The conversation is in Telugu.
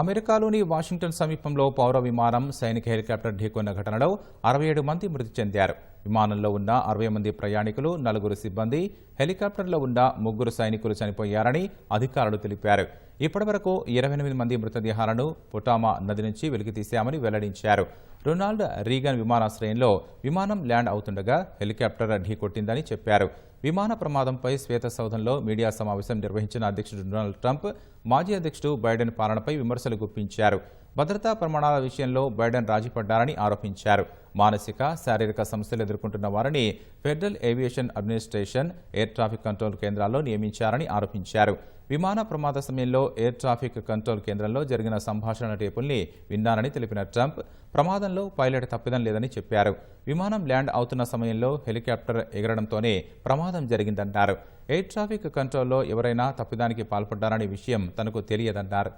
అమెరికాలోని వాషింగ్టన్ సమీపంలో పౌర విమానం సైనిక హెలికాప్టర్ ఢీకొన్న ఘటనలో అరవై ఏడు మంది మృతి చెందారు. విమానంలో ఉన్న అరవై మంది ప్రయాణికులు నలుగురు సిబ్బంది హెలికాప్టర్లో ఉన్న ముగ్గురు సైనికులు చనిపోయారని అధికారులు తెలిపారు. ఇప్పటివరకు ఇరవై ఎనిమిది మంది మృతదేహాలను పొటామా నది నుంచి వెలికితీశామని వెల్లడించారు. రొనాల్డ్ రీగన్ విమానాశ్రయంలో విమానం ల్యాండ్ అవుతుండగా హెలికాప్టర్ ఢీకొట్టిందని చెప్పారు. విమాన ప్రమాదంపై శ్వేత సౌధంలో మీడియా సమావేశం నిర్వహించిన అధ్యక్షుడు డొనాల్డ్ ట్రంప్ మాజీ అధ్యక్షుడు బైడెన్ పాలనపై విమర్శలు గుప్పించారు. భద్రతా ప్రమాణాల విషయంలో బైడెన్ రాజీపడ్డారని ఆరోపించారు. మానసిక శారీరక సమస్యలు ఎదుర్కొంటున్న వారిని Federal Aviation Administration air traffic control కేంద్రాల్లో నియమించారని ఆరోపించారు. విమాన ప్రమాద సమయంలో ఎయిర్ ట్రాఫిక్ కంట్రోల్ కేంద్రంలో జరిగిన సంభాషణ టేపుల్ని విన్నారని తెలిపిన ట్రంప్ ప్రమాదంలో పైలట్ తప్పిదం లేదని చెప్పారు. విమానం ల్యాండ్ అవుతున్న సమయంలో హెలికాప్టర్ ఎగరడంతోనే ప్రమాదం జరిగిందన్నారు. ఎయిర్ ట్రాఫిక్ కంట్రోల్లో ఎవరైనా తప్పిదానికి పాల్పడ్డారనే విషయం తనకు తెలియదన్నారు.